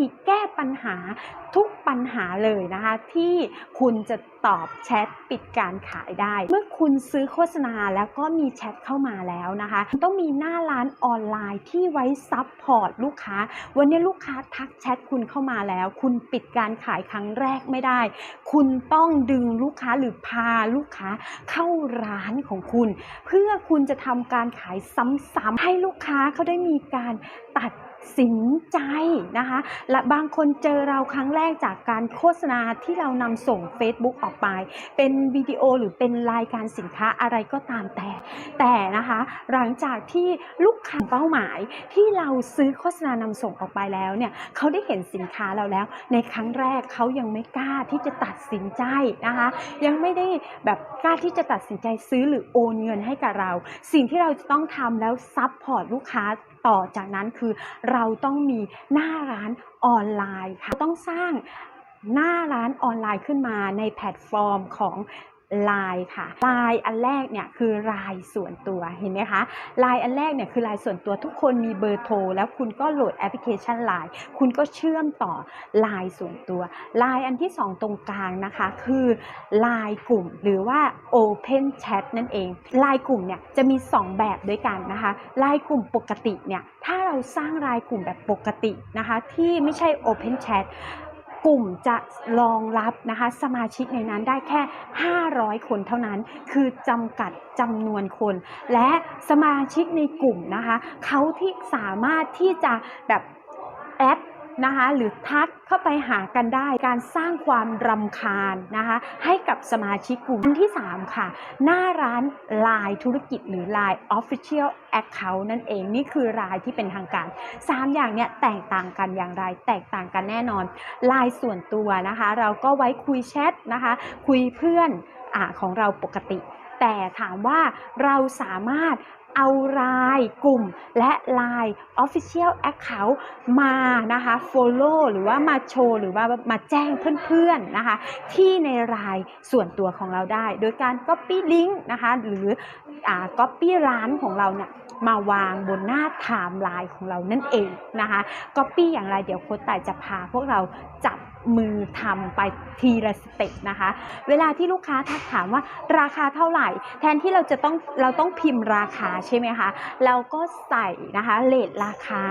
ธีแก้ปัญหาทุกปัญหาเลยนะคะ ที่คุณจะตอบแชทปิดการขายได้ เมื่อคุณซื้อโฆษณาแล้วก็มีแชทเข้ามาแล้วนะคะ ต้องมีหน้าร้านออนไลน์ที่ไว้ซับพอร์ตลูกค้า วันนี้ลูกค้าทักแชทคุณเข้ามาแล้ว คุณปิดการขายครั้งแรกไม่ได้ คุณต้องดึงลูกค้าหรือพาลูกค้าเข้าร้านของคุณ เพื่อคุณจะทำการขายซ้ำๆให้ลูกค้าเขาได้มีการตัด สินใจนะคะ และบางคนเจอเราครั้งแรกจากการโฆษณาที่เรานำส่ง Facebook ออกไป เป็นวิดีโอหรือเป็นรายการสินค้าอะไรก็ตามแต่ แต่นะคะ หลังจากที่ลูกค้าเป้าหมายที่เราซื้อโฆษณานำส่งออกไปแล้วเนี่ยเขาได้เห็นสินค้าเราแล้ว ในครั้งแรกเขายังไม่กล้าที่จะตัดสินใจนะคะ ยังไม่ได้แบบกล้าที่จะตัดสินใจซื้อหรือโอนเงินให้กับเรา สิ่งที่เราจะต้องทำแล้วซับพอร์ตลูกค้า ต่อจากนั้นคือเราต้องมีหน้าร้านออนไลน์ค่ะต้องสร้างหน้าร้านออนไลน์ขึ้นมาในแพลตฟอร์มของ ไลน์ค่ะไลน์อันแรกเนี่ยคือไลน์ส่วนตัวเห็นไหมคะไลน์อันแรกเนี่ยคือไลน์ส่วนตัวทุกคนมีเบอร์โทร แล้วคุณก็โหลดแอปพลิเคชันไลน์คุณก็เชื่อมต่อไลน์ส่วนตัวไลน์อันที่ 2 ตรงกลางนะคะ คือไลน์กลุ่มหรือว่า Open Chat นั่นเองไลน์กลุ่มเนี่ยจะมี 2 แบบด้วยกันนะคะไลน์กลุ่มปกติเนี่ยถ้าเราสร้างไลน์กลุ่มแบบปกตินะคะที่ไม่ใช่ Open Chat กลุ่มจะรองรับนะคะสมาชิกในนั้นได้แค่ 500 คนเท่านั้น คือจำกัดจำนวนคน และสมาชิกในกลุ่มนะคะเขาที่สามารถที่จะแบบ นะคะหรือทักเข้าไปหากันได้การสร้างความรำคาญนะคะให้กับสมาชิกกลุ่มอันที่ 3 ค่ะ หน้าร้าน Line ธุรกิจหรือ Line Official Account นั่นเองนี่คือรายที่เป็นทางการ 3 อย่างเนี่ยแตกต่างกันอย่างไร แตกต่างกันแน่นอนไลน์ส่วนตัวนะคะ เราก็ไว้คุยแชทนะคะ คุยเพื่อนอของเราปกติแต่ถามว่าเราสามารถ เอารายกลุ่มและ Line Official Account มานะคะ Follow หรือว่ามาโชว์ หรือว่ามาแจ้งเพื่อนๆนะคะ ที่ในรายส่วนตัวของเราได้ โดยการ Copy Link นะคะ หรืออ Copy ร้านของเราเนี่ยมาวางบนหน้าไทม์ไลน์ของเรานั่นเองนะคะ Copy อย่างไรเดี๋ยวโค้ชต่จะพาพวกเราจับ มือทำไปทีละสเต็ปนะคะ เวลาที่ลูกค้าทักถามว่าราคาเท่าไหร่ แทนที่เราจะต้องเราต้องพิมพ์ราคาใช่ไหมคะ เราก็ใส่นะคะเลทราคา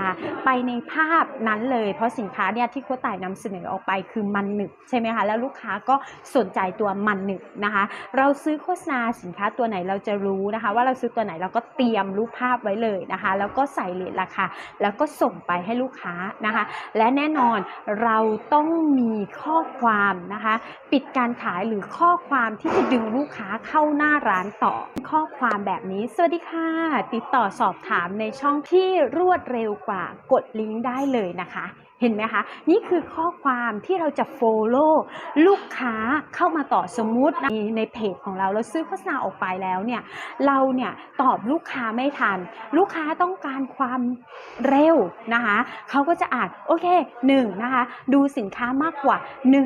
ไปในภาพนั้นเลย เพราะสินค้าเนี่ยที่โค้ชต่ายนำเสนอออกไปคือมันหนึบใช่ไหมคะ แล้วลูกค้าก็สนใจตัวมันหนึบนะคะ เราซื้อโฆษณาสินค้าตัวไหนเราจะรู้นะคะ ว่าเราซื้อตัวไหนเราก็เตรียมรูปภาพไว้เลยนะคะ แล้วก็ใส่เลทราคาแล้วก็ส่งไปให้ลูกค้านะคะ และแน่นอนเราต้องมีข้อความนะคะ ปิดการขายหรือข้อความที่จะดึงลูกค้าเข้าหน้าร้านต่อข้อความแบบนี้ สวัสดีค่ะ ติดต่อสอบถามในช่องที่รวดเร็วกว่ากดลิงก์ได้เลยนะคะ เห็นไหมคะ นี่คือข้อความที่เราจะ follow ลูกค้าเข้ามาต่อสมมุติในในเพจของเราเราซื้อโฆษณาออกไปแล้วเนี่ยเราเนี่ยตอบลูกค้าไม่ทัน ลูกค้าต้องการความเร็วนะคะเขาก็จะอ่านโอเค1นะคะดูสินค้ามากกว่า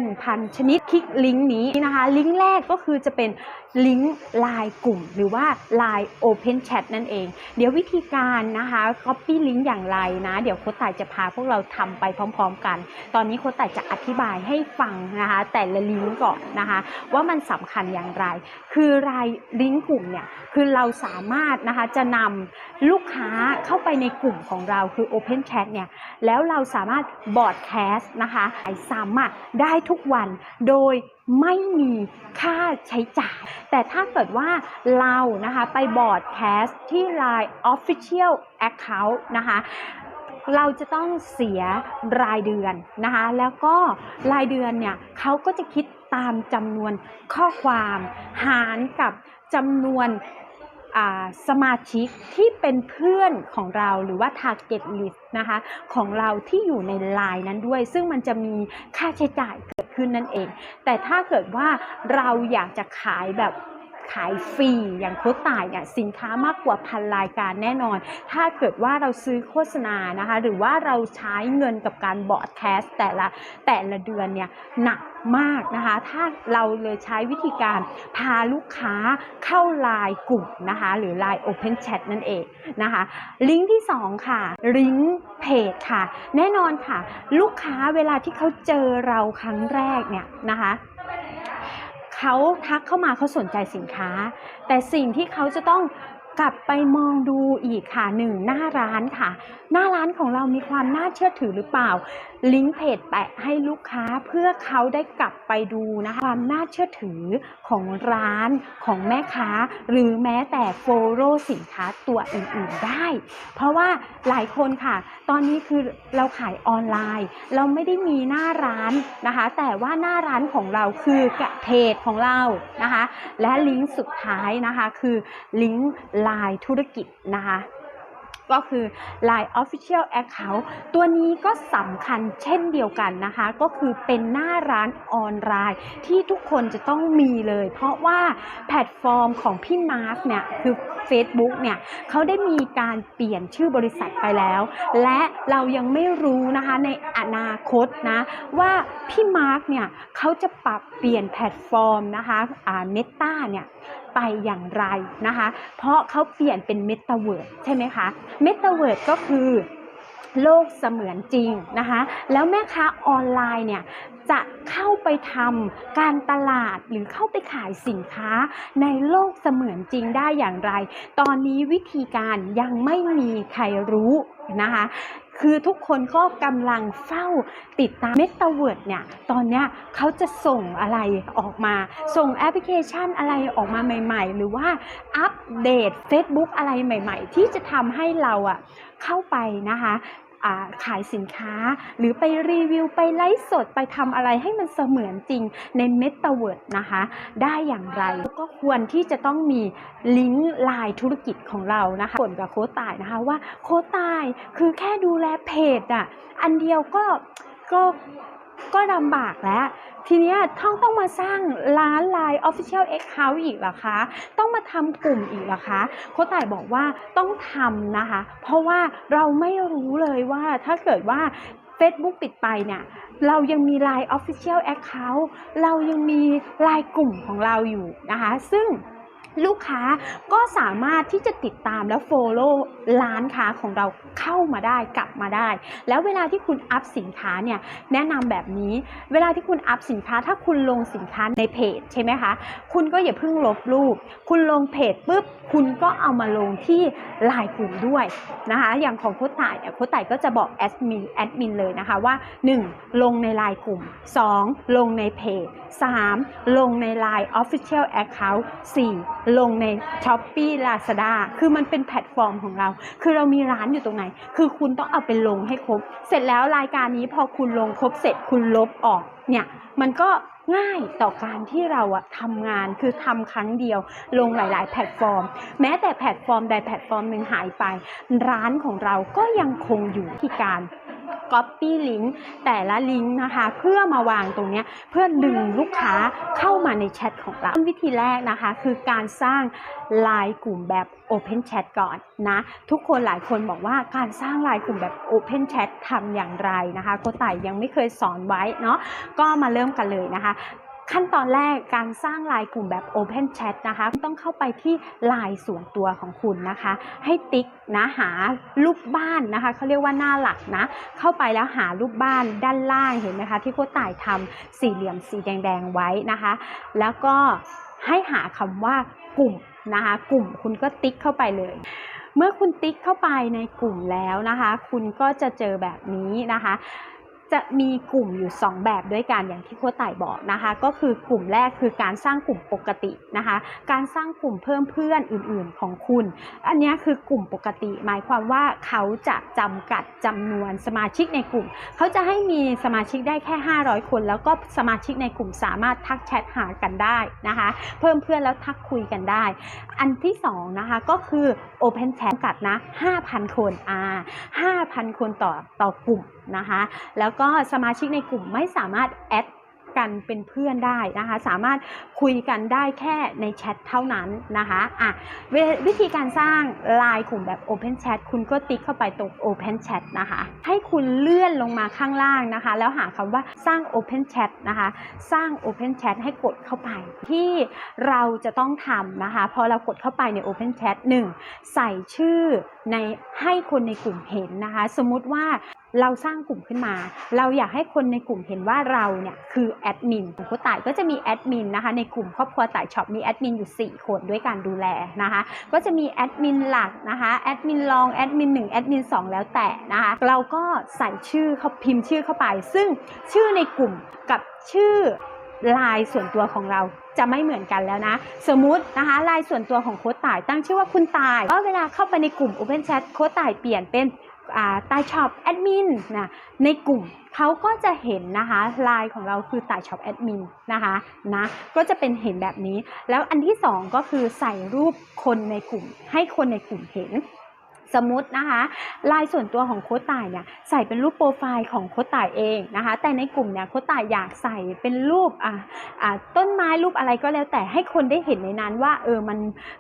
1,000 ชนิดคลิกลิงก์นี้นะคะลิงก์แรกก็คือจะเป็นลิงก์ไลน์กลุ่ม หรือว่า Line Open Chat นั่นเอง เดี๋ยววิธีการนะคะ Copy ลิงก์อย่างไรนะ เดี๋ยวโค้ชต่ายจะพาพวกเราทำไปพร้อม ๆ กัน ตอนนี้โค้ชต่จะอธิบายให้ฟังนะคะแต่ละลิงก์ก่อนนะคะว่ามันสำคัญอย่างไร คือรายลิงก์กลุ่มเนี่ยคือเราสามารถนะคะจะนำลูกค้าเข้าไปในกลุ่มของเราคือ Open Chat เนี่ยแล้วเราสามารถบอดแคสต์นะคะไอซ้ำอะได้ทุกวันโดยไม่มีค่าใช้จ่าย แต่ถ้าเกิดว่าเรานะคะไปบอร์ดแคสต์ที่ Line Official Account นะคะ เราจะต้องเสียรายเดือนนะคะ แล้วก็รายเดือนเนี่ยเขาก็จะคิดตามจำนวนข้อความหารกับจำนวนสมาชิกที่เป็นเพื่อนของเราหรือว่า target list นะคะของเราที่อยู่ในไลน์นั้นด้วย ซึ่งมันจะมีค่าใช้จ่ายเกิดขึ้นนั่นเอง แต่ถ้าเกิดว่าเราอยากจะขายแบบ ขายฟรีอย่างโค้ชต่ายเนี่ยสินค้ามากกว่าพันรายการแน่นอน ถ้าเกิดว่าเราซื้อโฆษณานะคะหรือว่าเราใช้เงินกับการบอร์ดแคสแต่ละแต่ละเดือนเนี่ยหนักมากนะคะ ถ้าเราเลยใช้วิธีการพาลูกค้าเข้าไลน์กลุ่มนะคะหรือ Line Open Chat นั่นเองนะคะ ลิงก์ที่ 2 ค่ะ ลิงก์เพจค่ะ แน่นอนค่ะ ลูกค้าเวลาที่เขาเจอเราครั้งแรกเนี่ยนะคะ เขาทักเข้ามาเขาสนใจสินค้า แต่สิ่งที่เขาจะต้องกลับไปมองดูอีกค่ะหนึ่งหน้าร้านค่ะ หน้าร้านของเรามีความน่าเชื่อถือหรือเปล่า ลิงก์เพจแปะให้ลูกค้าเพื่อเขาได้กลับไปดูนะคะความน่าเชื่อถือของร้านของแม่ค้า หรือแม้แต่โฟโรสินค้าตัวอื่นๆได้ เพราะว่าหลายคนค่ะ ตอนนี้คือเราขายออนไลน์ เราไม่ได้มีหน้าร้านนะคะ แต่ว่าหน้าร้านของเราคือกับเพจของเรานะคะ และลิงก์สุดท้ายนะคะคือลิงก์ไลน์ธุรกิจนะคะ ก็คือ Line Official Account ตัวนี้ก็สำคัญเช่นเดียวกันนะคะ ก็คือเป็นหน้าร้านออนไลน์ที่ทุกคนจะต้องมีเลย เพราะว่าแพลตฟอร์มของพี่มาร์กเนี่ยคือ Facebook เนี่ยเขาได้มีการเปลี่ยนชื่อบริษัทไปแล้ว และเรายังไม่รู้นะคะในอนาคตนะว่าพี่มาร์กเนี่ยเขาจะปรับเปลี่ยนแพลตฟอร์มนะคะอ่าเมตาเนี่ย ไปอย่างไรนะคะ เพราะเขาเปลี่ยนเป็นเมตาเวิร์ดใช่ไหมคะเมตาเวิร์ดก็คือโลกเสมือนจริงนะคะ แล้วแม่ค้าออนไลน์เนี่ยจะเข้าไปทำการตลาดหรือเข้าไปขายสินค้าในโลกเสมือนจริงได้อย่างไร ตอนนี้วิธีการยังไม่มีใครรู้นะคะ คือทุกคนก็กำลังเฝ้าติดตามเมตาเวิร์ดเนี่ย ตอนเนี้ยเขาจะส่งอะไรออกมา ส่งแอปพลิเคชันอะไรออกมาใหม่ ๆ หรือว่าอัปเดต Facebook อะไรใหม่ ๆ ที่จะทำให้เราอะเข้าไปนะคะ ขายสินค้า หรือไปรีวิวไปไลฟ์สดไปทำอะไรให้มันเสมือนจริงในเมตาเวิร์ดนะคะ ได้อย่างไรก็ควรที่จะต้องมีลิงก์ไลน์ธุรกิจของเรานะคะผลกับโค้ตายนะคะว่าโค้ตายคือแค่ดูแลเพจอะอันเดียวก็ก็ ก็ลำบากแล้ว ทีนี้ยต้องต้องมาสร้างร้านไลน์ Official Account อีกเหรอคะ ต้องมาทำกลุ่มอีกเหรอคะโค้ชต่ายบอกว่าต้องทำนะคะ เพราะว่าเราไม่รู้เลยว่าถ้าเกิดว่า Facebook ปิดไปเนี่ยเรายังมี Line Official Account เรายังมี Line กลุ่มของเราอยู่นะคะ ซึ่ง ลูกค้าก็สามารถที่จะติดตามและ follow ร้านค้าของเราเข้ามาได้กลับมาได้ แล้วเวลาที่คุณอัพสินค้าเนี่ยแนะนำแบบนี้ เวลาที่คุณอัพสินค้าถ้าคุณลงสินค้าในเพจใช่ไหมคะ คุณก็อย่าเพิ่งลบรูป คุณลงเพจปุ๊บ คุณก็เอามาลงที่ไลน์กลุ่มด้วยนะคะอย่างของโค้ชต่ายเนี่ยโค้ชต่ายก็จะบอกแอดมินแอดมินเลยนะคะว่า 1. ลงในไลน์กลุ่ม 2. ลงในเพจ 3. ลงใน Line Official Account 4. ลงใน s h o p e e Lazada คือมันเป็นแพลตฟอร์มของเรา คือเรามีร้านอยู่ตรงไหน คือคุณต้องเอาไปลงให้ครบ เสร็จแล้วรายการนี้พอคุณลงครบเสร็จคุณลบออกเนี่ยมันก็ง่ายต่อการที่เราอะทำงานคือทำครั้งเดียว ลงหลาย ๆ แพลตฟอร์ม แม้แต่แพลตฟอร์มใดแพลตฟอร์มหนึ่งหายไป ร้านของเราก็ยังคงอยู่ที่การ Copy Link แต่ละลิงก์นะคะ เพื่อมาวางตรงนี้เพื่อดึงลูกค้าเข้ามาในแชทของเราวิธีแรกนะคะคือการสร้างไลน์กลุ่มแบบ Open Chat ก่อนนะทุกคนหลายคนบอกว่าการสร้างไลน์กลุ่มแบบ Open Chat ทำอย่างไรนะคะโกต่ายยังไม่เคยสอนไว้เนาะก็มาเริ่มกันเลยนะคะ ขั้นตอนแรกการสร้างไลน์กลุ่มแบบ Open Chat นะคะ ต้องเข้าไปที่ไลน์ส่วนตัวของคุณนะคะ ให้ติ๊กนะหารูปบ้านนะคะเขาเรียกว่าหน้าหลักนะ เข้าไปแล้วหารูปบ้านด้านล่างเห็นไหมคะที่โค้ต่ายทำสี่เหลี่ยมสีแดงๆไว้นะคะ แล้วก็ให้หาคำว่ากลุ่มนะคะ กลุ่มคุณก็ติ๊กเข้าไปเลยเมื่อคุณติ๊กเข้าไปในกลุ่มแล้วนะคะ คุณก็จะเจอแบบนี้นะคะ จะมีกลุ่มอยู่ 2 แบบด้วยกันอย่างที่โค้ชต่บอกนะคะ ก็คือกลุ่มแรกคือการสร้างกลุ่มปกตินะคะ การสร้างกลุ่มเพิ่มเพื่อนอื่น ๆ ของคุณ อันนี้คือกลุ่มปกติ หมายความว่าเขาจะจำกัดจำนวนสมาชิกในกลุ่ม เขาจะให้มีสมาชิกได้แค่ 500 คน แล้วก็สมาชิกในกลุ่มสามารถทักแชทหากันได้นะคะ เพิ่มเพื่อนแล้วทักคุยกันได้ อันที่2นะคะก็คือ Open Chat จำกัดนะ5,000 คนอ่า5,000 คนต่อต่อกลุ่มนะคะ แล้วก็สมาชิกในกลุ่มไม่สามารถแอดกันเป็นเพื่อนได้นะคะ สามารถคุยกันได้แค่ในแชทเท่านั้นนะคะอะววิธีการสร้างไลน์กลุ่มแบบ Open Chat คุณก็ติ๊กเข้าไปตรง Open Chat นะคะ ให้คุณเลื่อนลงมาข้างล่างนะคะ แล้วหาคำว่าสร้าง Open Chat นะคะ สร้าง Open Chat ให้กดเข้าไป ที่เราจะต้องทำนะคะ พอเรากดเข้าไปใน Open Chat 1 ใส่ชื่อในให้คนในกลุ่มเห็นนะคะ สมมติว่า เราสร้างกลุ่มขึ้นมา เราอยากให้คนในกลุ่มเห็นว่าเราเนี่ยคือแอดมินของโคต่ายก็จะมีแอดมินนะคะในกลุ่มครอบครัวต่ายช็อปมีแอดมินอยู่ 4 คนด้วยการดูแลนะคะ ก็จะมีแอดมินหลักนะคะแอดมินรองแอดมิน1แอดมิน2แล้วแต่นะคะ เราก็ใส่ชื่อเขาพิมพ์ชื่อเข้าไป ซึ่งชื่อในกลุ่มกับชื่อไลน์ส่วนตัวของเราจะไม่เหมือนกันแล้วนะ สมมตินะคะไลน์ส่วนตัวของโค้ชต่ายตั้งชื่อว่าคุณตายก็เวลาเข้าไปในกลุ่ม Open Chat โค้ชต่ายเปลี่ยนเป็น ตายช็อปแอดมินนะในกลุ่มเขาก็จะเห็นนะคะไลน์ของเราคือตายช็อปแอดมินนะคะนะก็จะเป็นเห็นแบบนี้ แล้วอันที่สองก็คือใส่รูปคนในกลุ่ม ให้คนในกลุ่มเห็น สมมตินะคะลายส่วนตัวของโค้ชต่ายเนี่ยใส่เป็นรูปโปรไฟล์ของโค้ชต่ายเองนะคะ แต่ในกลุ่มเนี่ยโค้ชต่ายอยากใส่เป็นรูปอ่าอ่าต้นไม้รูปอะไรก็แล้วแต่ให้คนได้เห็นในนั้นว่าเออมัน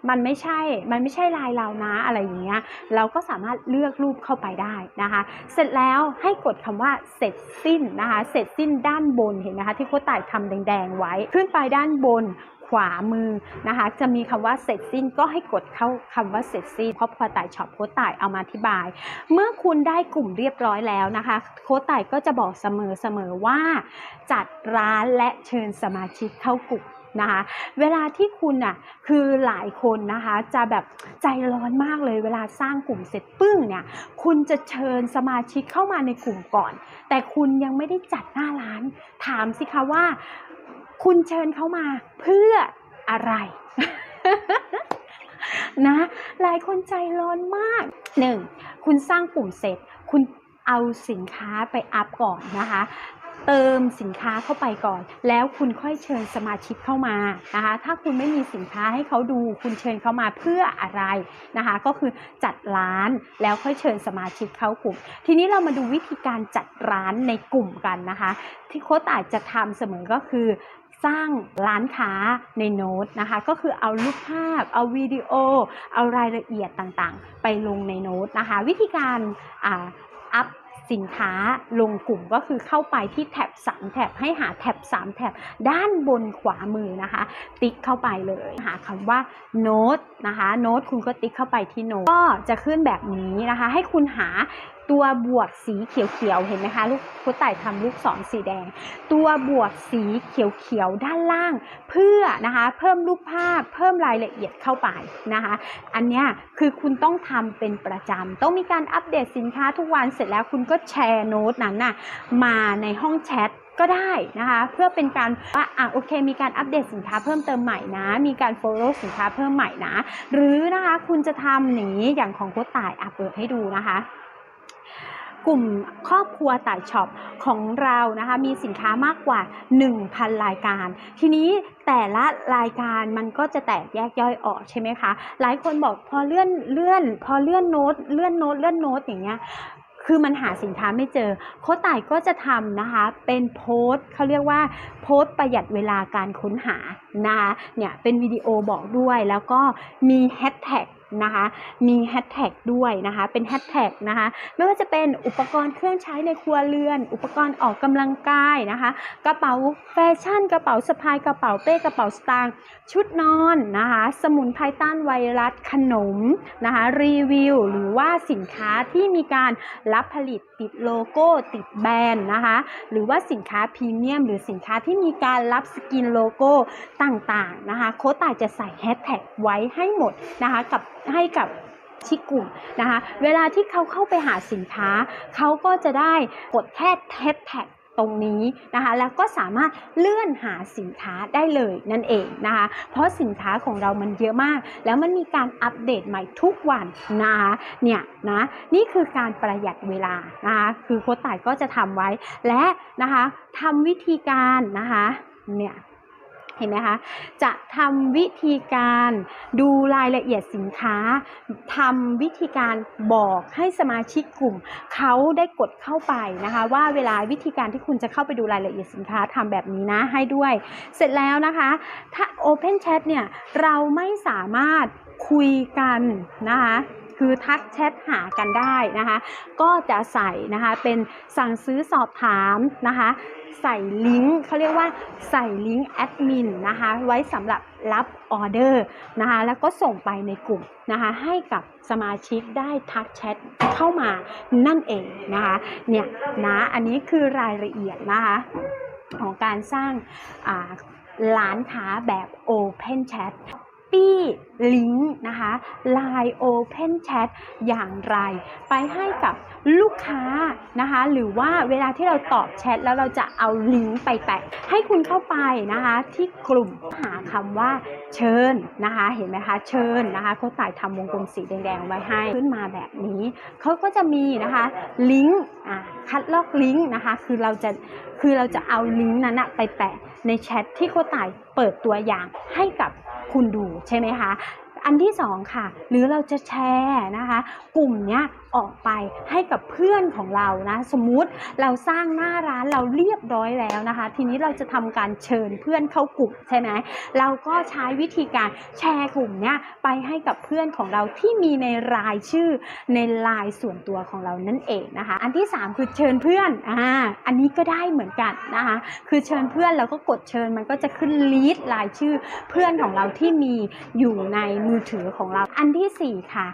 มันไม่ใช่ มันไม่ใช่ลายเรานะอะไรอย่างเงี้ยเราก็สามารถเลือกรูปเข้าไปได้นะคะ เสร็จแล้วให้กดคำว่าเสร็จสิ้นนะคะ เสร็จสิ้นด้านบนเห็นไหมคะ ที่โค้ชต่ายทำแดงๆไว้ขึ้นไปด้านบน วามือนะคะ จะมีคำว่าเสร็จสิ้นก็ให้กดเข้าคำว่าเสร็จสิ้นเพราะพอต่ายช็อปโค้ชต่ายเอามาอธิบาย เมื่อคุณได้กลุ่มเรียบร้อยแล้วนะคะ โค้ชต่ายก็จะบอกเสมอเสมอว่า จัดร้านและเชิญสมาชิกเข้ากลุ่มนะคะเวลาที่คุณอะคือหลายคนนะคะจะแบบใจร้อนมากเลยเวลาสร้างกลุ่มเสร็จปึ้งเนี่ยคุณจะเชิญสมาชิกเข้ามาในกลุ่มก่อน แต่คุณยังไม่ได้จัดหน้าร้าน ถามสิคะว่า คุณเชิญเขามาเพื่ออะไรนะ หลายคนใจร้อนมากหนึ่งคุณสร้างกลุ่มเสร็จ คุณเอาสินค้าไปอัพก่อนนะคะเติมสินค้าเข้าไปก่อน แล้วคุณค่อยเชิญสมาชิกเข้ามานะคะ ถ้าคุณไม่มีสินค้าให้เขาดู คุณเชิญเข้ามาเพื่ออะไรนะคะ ก็คือจัดร้านแล้วค่อยเชิญสมาชิกเข้ากลุ่ม ทีนี้เรามาดูวิธีการจัดร้านในกลุ่มกันนะคะ ที่โค้ชอาจจะทำเสมอก็คือ สร้างร้านค้าในโน้ตนะคะ ก็คือเอารูปภาพ เอาวิดีโอ เอารายละเอียดต่างๆ ไปลงในโน้ตนะคะ วิธีการอัพสินค้าลงกลุ่มก็คือเข้าไปที่แท็บ 3 แท็บ ให้หาแท็บ 3 แท็บ ด้านบนขวามือนะคะ ติ๊กเข้าไปเลยหาคำว่าโน้ตนะคะโน้ตคุณก็ติ๊กเข้าไปที่โน้ตก็จะขึ้นแบบนี้นะคะ ให้คุณหาตัวบวกสีเขียวๆเห็นไหมคะลูกคุณต่ายทำลูกศรสีแดง ตัวบวกสีเขียวๆด้านล่าง เพื่อนะคะเพิ่มรูปภาพเพิ่มรายละเอียดเข้าไปนะคะ อันนี้คือคุณต้องทำเป็นประจำต้องมีการอัปเดตสินค้าทุกวันเสร็จแล้วคุณก็แชร์โน้ตนั้นน่ะมาในห้องแชทก็ได้นะคะเพื่อเป็นการว่าอะโอเค มีการอัปเดตสินค้าเพิ่มเติมใหม่นะ มีการ follow สินค้าเพิ่มใหม่นะ หรือนะคะคุณจะทำอย่างนี้อย่างของโค้ชต่ายอะเปิดให้ดูนะคะ กลุ่มครอบครัวต่ายช็อปของเรานะคะมีสินค้ามากกว่า 1,000 รายการ ทีนี้แต่ละรายการมันก็จะแตกแยกย่อยออกใช่ไหมคะ หลายคนบอกพอเลื่อนเลื่อน พอเลื่อนโน้ตเลื่อนโน้ตเลื่อนโน้ตอย่างเงี้ยคือมันหาสินค้าไม่เจอ โค้ต่ายก็จะทำนะคะ เป็นโพสต์เขาเรียกว่าโพสต์ประหยัดเวลาการค้นหานะคะเนี่ยเป็นวิดีโอบอกด้วยแล้วก็มีแฮชแท็ก นะคะ มีแฮชแท็กด้วยนะคะ เป็นแฮชแท็กนะคะ ไม่ว่าจะเป็นอุปกรณ์เครื่องใช้ในครัวเรือน อุปกรณ์ออกกำลังกายนะคะ กระเป๋าแฟชั่น กระเป๋าสะพาย กระเป๋าเป้ กระเป๋าสตางค์ ชุดนอนนะคะ สมุนไพรต้านไวรัส ขนมนะคะ รีวิว หรือว่าสินค้าที่มีการรับผลิตติดโลโก้ติดแบรนด์นะคะ หรือว่าสินค้าพรีเมียม หรือสินค้าที่มีการรับสกินโลโก้ต่างๆนะคะโค้ดตายจะใส่แฮชแท็กไว้ให้หมดนะคะกับให้กับที่กลุ่มนะคะ เวลาที่เขาเข้าไปหาสินค้า เขาก็จะได้กดแค่แฮชแท็ก ตรงนี้นะคะ แล้วก็สามารถเลื่อนหาสินค้าได้เลยนั่นเองนะคะ เพราะสินค้าของเรามันเยอะมาก แล้วมันมีการอัปเดตใหม่ทุกวันนะคะเนี่ยนะนี่คือการประหยัดเวลานะคะคือโค้ดต่ายก็จะทำไว้และนะคะทำวิธีการนะคะเนี่ย เห็นไหมคะ จะทำวิธีการดูรายละเอียดสินค้าทำวิธีการบอกให้สมาชิกกลุ่ม เขาได้กดเข้าไปนะคะ ว่าเวลาวิธีการที่คุณจะเข้าไปดูรายละเอียดสินค้าทำแบบนี้นะให้ด้วย เสร็จแล้วนะคะ ถ้า Open Chat เนี่ยเราไม่สามารถคุยกันนะคะ คือทักแชทหากันได้นะคะ ก็จะใส่นะคะเป็นสั่งซื้อสอบถามนะคะใส่ลิงก์เขาเรียกว่าใส่ลิงก์แอดมินนะคะไว้สำหรับรับออเดอร์นะคะแล้วก็ส่งไปในกลุ่มนะคะให้กับสมาชิกได้ทักแชทเข้ามานั่นเองนะคะเนี่ยนะอันนี้คือรายละเอียดนะคะของการสร้างร้านค้าแบบ Open Chat ี้ลิงก์นะคะ Line Open Chat อย่างไร ไปให้กับลูกค้านะคะ หรือว่าเวลาที่เราตอบแชทแล้วเราจะเอาลิงก์ไปแปะ ให้คุณเข้าไปนะคะที่กลุ่มหาคำว่าเชิญนะคะ เห็นไหมคะ เชิญนะคะเขาต่ายทำวงกลมสีแดงๆไว้ให้ขึ้นมาแบบนี้ เขาก็จะมีนะคะลิงก์อะคัดลอกลิงก์นะคะ คือเราจะคือเราจะเอาลิงก์นั้นอะไปแปะในแชทที่โคต่ายเปิดตัวอย่างให้กับ คุณดูใช่ไหมคะ อันที่สองค่ะ หรือเราจะแชร์นะคะ กลุ่มเนี้ยออกไปให้กับเพื่อนของเรานะสมมุติเราสร้างหน้าร้านเราเรียบร้อยแล้วนะคะ ทีนี้เราจะทำการเชิญเพื่อนเข้ากลุ่มใช่ไหมเราก็ใช้วิธีการแชร์กลุ่มเนี้ยไปให้กับเพื่อนของเราที่มีในรายชื่อในลน์ส่วนตัวของเรานั่นเองนะคะ อันที่สามคือเชิญเพื่อนอ่าอันนี้ก็ได้เหมือนกันนะคะ คือเชิญเพื่อนแล้วก็กดเชิญมันก็จะขึ้นลีดรายชื่อเพื่อนของเราที่มีอยู่ในมือถือของเรา อันที่สี่ค่ะ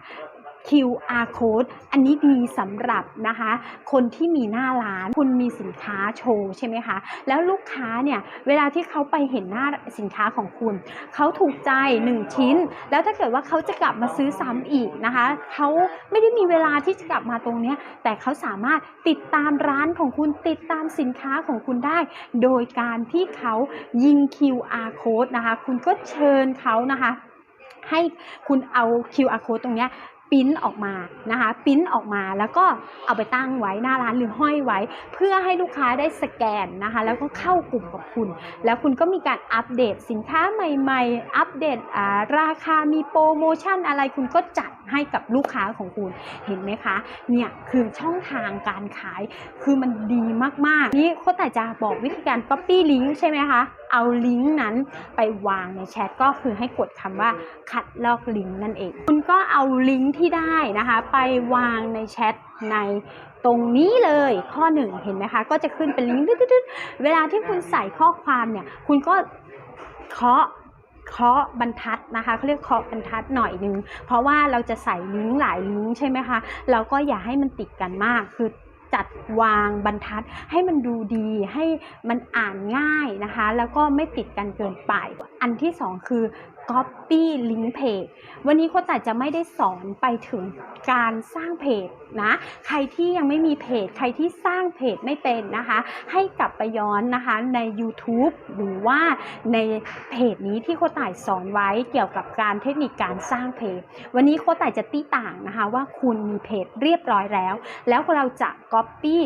QR code อันนี้ดีสำหรับนะคะ คนที่มีหน้าร้านคุณมีสินค้าโชว์ใช่ไหมคะ แล้วลูกค้าเนี่ย เวลาที่เขาไปเห็นหน้าสินค้าของคุณ เขาถูกใจ 1 ชิ้น แล้วถ้าเกิดว่าเขาจะกลับมาซื้อซ้ำอีกนะคะ เขาไม่ได้มีเวลาที่จะกลับมาตรงนี้ แต่เขาสามารถติดตามร้านของคุณติดตามสินค้าของคุณได้ โดยการที่เขายิง QR code นะคะ คุณก็เชิญเขานะคะ ให้คุณเอา QR code ตรงนี้ยปริ้นออกมานะคะปริ้นออกมาแล้วก็เอาไปตั้งไว้หน้าร้านหรือห้อยไว้ เพื่อให้ลูกค้าได้สแกนนะคะแล้วก็เข้ากลุ่มกับคุณ แล้วคุณก็มีการอัปเดตสินค้าใหม่ ๆ อัปเดตราคามีโปรโมชั่นอะไรคุณก็จัด ให้กับลูกค้าของคุณเห็นไหมคะเนี่ยคือช่องทางการขายคือมันดีมากๆ นี่โคแต่จะบอกวิธีการ Copy Link ใช่ไหมคะ เอาลิงก์นั้นไปวางในแชทก็คือให้กดคำว่าคัดลอกลิงก์นั่นเอง คุณก็เอาลิงก์ที่ได้นะคะ ไปวางในแชทในตรงนี้เลยข้อหนึ่งเห็นไหมคะ ก็จะขึ้นเป็นลิงก์ดึดๆเวลาที่คุณใส่ข้อความเนี่ย คุณก็เคาะ เคาะบรรทัดนะคะเขาเรียกเคาะบรรทัดหน่อยนึง เพราะว่าเราจะใส่ลิงก์หลายลิงก์ใช่ไหมคะ เราก็อย่าให้มันติดกันมาก คือจัดวางบรรทัดให้มันดูดีให้มันอ่านง่ายนะคะ แล้วก็ไม่ติดกันเกินไป อันที่สองคือ Copy Link Page วันนี้โคชแต่จะไม่ได้สอนไปถึงการสร้างเพจนะ ใครที่ยังไม่มีเพจ ใครที่สร้างเพจไม่เป็นนะคะ ให้กลับไปย้อนนะคะใน YouTube หรือว่าในเพจนี้ที่โคต่ายสอนไว้เกี่ยวกับการเทคนิคการสร้างเพจ วันนี้โคต่ายจะตีต่างนะคะว่าคุณมีเพจเรียบร้อยแล้ว แล้วเราจะ Copy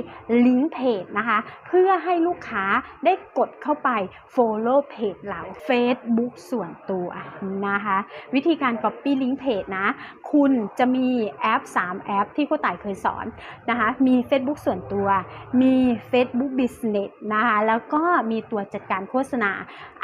ลิงก์เพจนะคะ เพื่อให้ลูกค้าได้กดเข้าไป Follow เพจเรา Facebook ส่วนตัวนะคะ วิธีการ Copy Link Page นะ คุณจะมีแอป 3 แอปที่โคต่ายเคยสอนนะคะ มี Facebook ส่วนตัว มี Facebook Business นะคะ แล้วก็มีตัวจัดการโฆษณา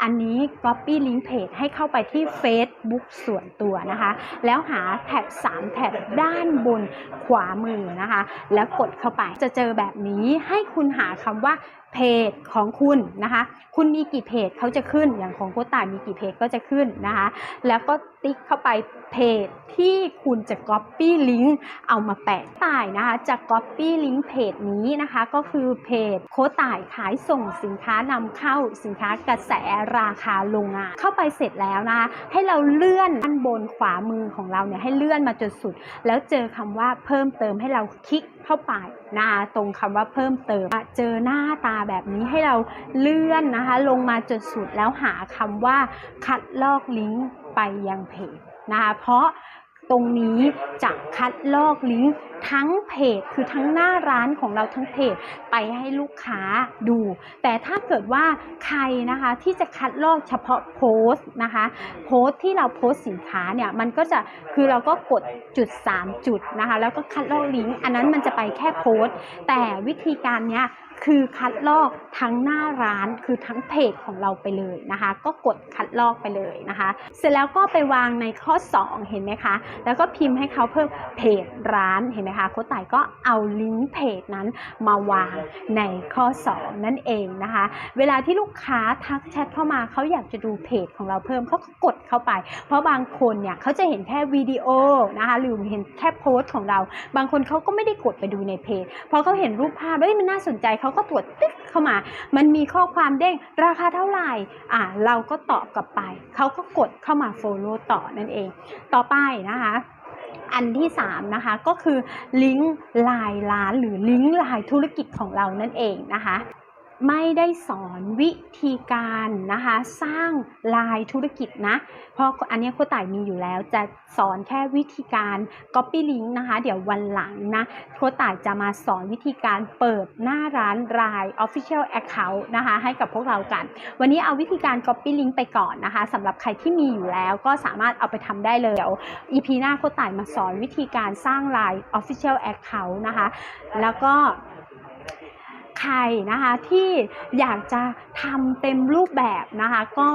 อันนี้ Copy Link Page ให้เข้าไปที่ Facebook ส่วนตัวนะคะ แล้วหาแท็บ 3 แท็บด้านบนขวามือนะคะ แล้วกดเข้าไปจะเจอแบบนี้ให้คุณหาคำว่า เพจของคุณนะคะ คุณมีกี่เพจเขาจะขึ้นอย่างของโคตายมีกี่เพจก็จะขึ้นนะคะ แล้วก็ ติ๊กเข้าไปเพจที่คุณจะ Copy Link เอามาแปะต่ายนะคะ จะ Copy Link เพจนี้นะคะ ก็คือเพจโคต่ายขายส่งสินค้านำเข้าสินค้ากระแสราคาโรงงานเข้าไปเสร็จแล้วนะคะ ให้เราเลื่อนด้านบนขวามือของเราเนี่ยให้เลื่อนมาจนสุด แล้วเจอคำว่าเพิ่มเติมให้เราคลิกเข้าไปนะคะตรงคำว่าเพิ่มเติมเจอหน้าตาแบบนี้ให้เราเลื่อนนะคะ ลงมาจนสุดแล้วหาคำว่าคัดลอกลิงก์ ไปยังเพจนะคะเพราะตรงนี้จะคัดลอกลิงก์ ทั้งเพจคือทั้งหน้าร้านของเราทั้งเพจไปให้ลูกค้าดู แต่ถ้าเกิดว่าใครนะคะที่จะคัดลอกเฉพาะโพสต์นะคะโพสต์ที่เราโพสต์สินค้าเนี่ยมันก็จะคือเราก็กดจุด 3 จุดนะคะแล้วก็คัดลอกลิงก์อันนั้นมันจะไปแค่โพสต์ แต่วิธีการเนี้ยคือคัดลอกทั้งหน้าร้านคือทั้งเพจของเราไปเลยนะคะ ก็กดคัดลอกไปเลยนะคะ เสร็จแล้วก็ไปวางในข้อ 2 เห็นไหมคะ แล้วก็พิมพ์ให้เขาเพิ่มเพจร้านเห็นไหมคะโค้ชต่ายก็เอาลิงก์เพจนั้นมาวางในข้อ 2 นั่นเองนะคะ เวลาที่ลูกค้าทักแชทเข้ามาเขาอยากจะดูเพจของเราเพิ่มเขาก็กดเข้าไป เพราะบางคนเนี่ยเขาจะเห็นแค่วิดีโอนะคะหรือเห็นแค่โพสต์ของเรา บางคนเขาก็ไม่ได้กดไปดูในเพจพอเขาเห็นรูปภาพเอ้ยมันน่าสนใจเขาก็ตรวจติ๊กเข้ามา มันมีข้อความเด้งราคาเท่าไหร่อ่าเราก็ตอบกลับไปเขาก็กดเข้ามา follow ต่อนั่นเอง ต่อไปนะคะ อันที่ 3 นะคะ ก็คือลิงก์ลายร้านหรือลิงก์ลายธุรกิจของเรานั่นเองนะคะ ไม่ได้สอนวิธีการนะคะสร้างลายธุรกิจนะ เพราะอันนี้โคต่ายมีอยู่แล้วจะสอนแค่วิธีการ Copy Link นะคะ เดี๋ยววันหลังนะโคต่ายจะมาสอนวิธีการเปิดหน้าร้านราย Official Account นะคะให้กับพวกเรากัน วันนี้เอาวิธีการ Copy Link ไปก่อนนะคะสำหรับใครที่มีอยู่แล้วก็สามารถเอาไปทำได้เลยเดี๋ยว EP หน้าโคต่ายมาสอนวิธีการสร้างราย Official Account นะคะ แล้วก็ ใครนะคะที่อยากจะทำเต็มรูปแบบนะคะก็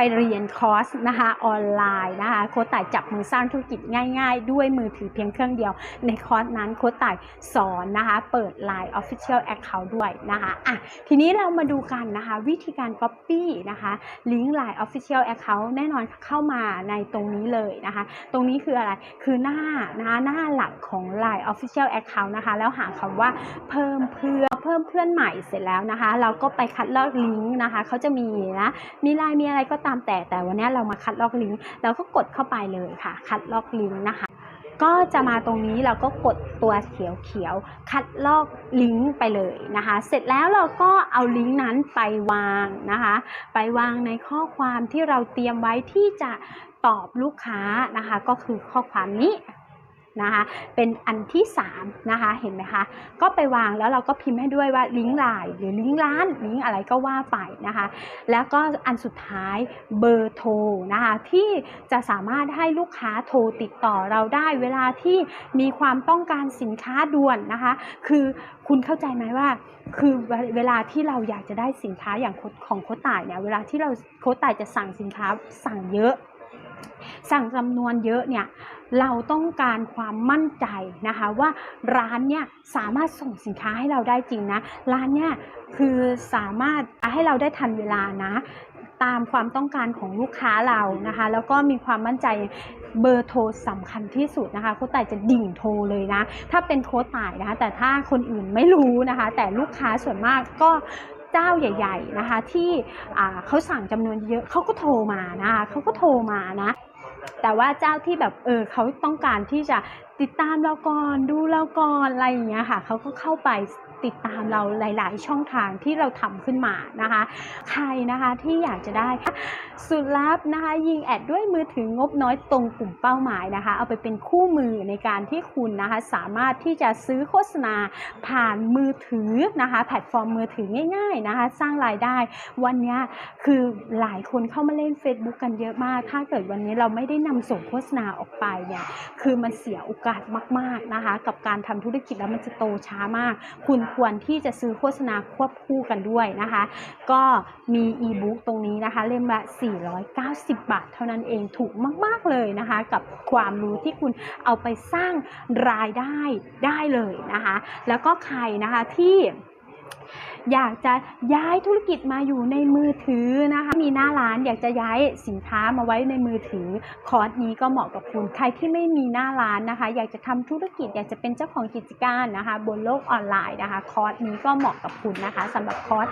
ไปเรียนคอร์สนะคะออนไลน์นะคะโค้ชต่ายจับมือสร้างธุรกิจง่าย ๆ ด้วยมือถือเพียงเครื่องเดียว ในคอร์สนั้นโค้ชต่ายสอนนะคะเปิด Line Official Account ด้วยนะคะอะทีนี้เรามาดูกันนะคะวิธีการ Copy นะคะลิงก์ Line Official Account แน่นอนเข้ามาในตรงนี้เลยนะคะตรงนี้คืออะไรคือหน้านะคะหน้าหลักของ Line Official Account นะคะแล้วหาคำว่าเพิ่มเพื่อนเพิ่มเพื่อนใหม่เสร็จแล้วนะคะ เราก็ไปคัดลอกลิงก์นะคะเขาจะมีนะมีไลน์มีอะไรก็ตามแต่แต่วันนี้เรามาคัดลอกลิงก์เราก็กดเข้าไปเลยค่ะ คัดลอกลิงก์นะคะ ก็จะมาตรงนี้เราก็กดตัวเขียวเขียวๆคัดลอกลิงก์ไปเลยนะคะ เสร็จแล้วเราก็เอาลิงก์นั้นไปวางนะคะ ไปวางในข้อความที่เราเตรียมไว้ที่จะตอบลูกค้านะคะ ก็คือข้อความนี้ นะคะ เป็นอันที่3นะคะ เห็นไหมคะ ก็ไปวางแล้วเราก็พิมพ์ให้ด้วยว่าลิงก์ไลน์หรือลิงก์ร้านลิงก์อะไรก็ว่าไปนะคะ แล้วก็อันสุดท้ายเบอร์โทรนะคะ ที่จะสามารถให้ลูกค้าโทรติดต่อเราได้เวลาที่มีความต้องการสินค้าด่วนนะคะ คือคุณเข้าใจไหมว่า คือเวลาที่เราอยากจะได้สินค้าอย่างของโคตายเนี่ยเวลาที่เราโคตายจะสั่งสินค้าสั่งเยอะ สั่งจำนวนเยอะเนี่ยเราต้องการความมั่นใจนะคะว่าร้านเนี่ยสามารถส่งสินค้าให้เราได้จริงนะร้านเนี่ยคือสามารถให้เราได้ทันเวลานะตามความต้องการของลูกค้าเรานะคะ แล้วก็มีความมั่นใจเบอร์โทรสำคัญที่สุดนะคะโค้ชต่ายจะดิ่งโทรเลยนะ ถ้าเป็นโค้ชต่ายนะคะ แต่ถ้าคนอื่นไม่รู้นะคะ แต่ลูกค้าส่วนมากก็ เจ้าใหญ่ ๆนะคะ ที่เขาสั่งจำนวนเยอะเขาก็โทรมานะคะเขาก็โทรมานะแต่ว่าเจ้าที่แบบเออเขาต้องการที่จะติดตามเราก่อนดูเราก่อนอะไรอย่างเงี้ยค่ะเขาก็เข้าไป ติดตามเราหลาย ๆ ช่องทางที่เราทำขึ้นมานะคะ ใครนะคะที่อยากจะได้สุดลับนะคะ ยิงแอดด้วยมือถืองบน้อยตรงกลุ่มเป้าหมายนะคะ เอาไปเป็นคู่มือในการที่คุณนะคะสามารถที่จะซื้อโฆษณาผ่านมือถือนะคะ แพลตฟอร์มมือถือง่าย ๆ นะคะ สร้างรายได้วันนี้คือหลายคนเข้ามาเล่น Facebook กันเยอะมาก ถ้าเกิดวันนี้เราไม่ได้นำส่งโฆษณาออกไปเนี่ยคือมันเสียโอกาสมาก ๆนะคะ กับการทำธุรกิจแล้วมันจะโตช้ามาก คุณควรที่จะซื้อโฆษณาควบคู่กันด้วยนะคะ ก็มีอีบุ๊กตรงนี้นะคะ เล่มละ 490 บาท เท่านั้นเองถูกมาก ๆ เลยนะคะ กับความรู้ที่คุณเอาไปสร้างรายได้ได้เลยนะคะ แล้วก็ใครนะคะที่ อยากจะย้ายธุรกิจมาอยู่ในมือถือนะคะมีหน้าร้านอยากจะย้ายสินค้ามาไว้ในมือถือ คอร์สนี้ก็เหมาะกับคุณ ใครที่ไม่มีหน้าร้านนะคะ อยากจะทำธุรกิจอยากจะเป็นเจ้าของกิจการนะคะ บนโลกออนไลน์นะคะ คอร์สนี้ก็เหมาะกับคุณนะคะสำหรับคอร์ส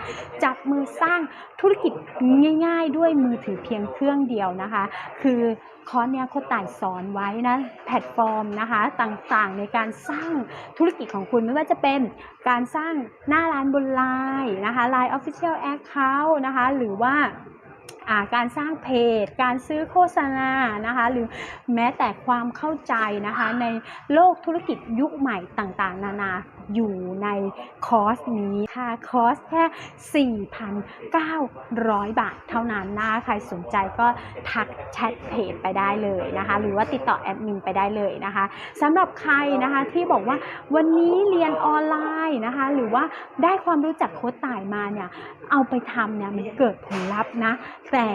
จับมือสร้างธุรกิจง่าย ๆ ด้วยมือถือเพียงเครื่องเดียวนะคะ คือคอร์สเนี้ยโคต่ายสอนไว้นะแพลตฟอร์มนะคะต่างๆในการสร้างธุรกิจของคุณไม่ว่าจะเป็นการสร้างหน้าร้านบนไลน์นะคะ Line Official Account นะคะ หรือว่าอ่าการสร้างเพจ การซื้อโฆษณานะคะ หรือแม้แต่ความเข้าใจนะคะในโลกธุรกิจยุคใหม่ต่างๆ นานา อยู่ในคอร์สนี้ค่ะคอร์สแค่ 4,900 บาทเท่านั้นนะคะใครสนใจก็ทักแชทเพจไปได้เลยนะคะ หรือว่าติดต่อแอดมินไปได้เลยนะคะสำหรับใครนะคะที่บอกว่าวันนี้เรียนออนไลน์นะคะ หรือว่าได้ความรู้จักโค้ชต่ายมาเนี่ยเอาไปทำเนี่ยมันเกิดผลลัพธ์นะ แต่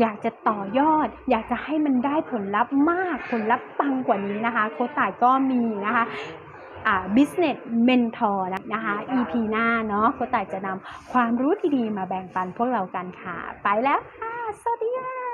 อยากจะต่อยอด อยากจะให้มันได้ผลลัพธ์มากผลลัพธ์ปังกว่านี้นะคะ โค้ชต่ายก็มีนะคะ business mentor นะคะ EP หน้าเนาะโค้ชต่ายจะนำความรู้ดีๆมาแบ่งปันพวกเรากันค่ะ ไปแล้วค่ะ สวัสดีค่ะ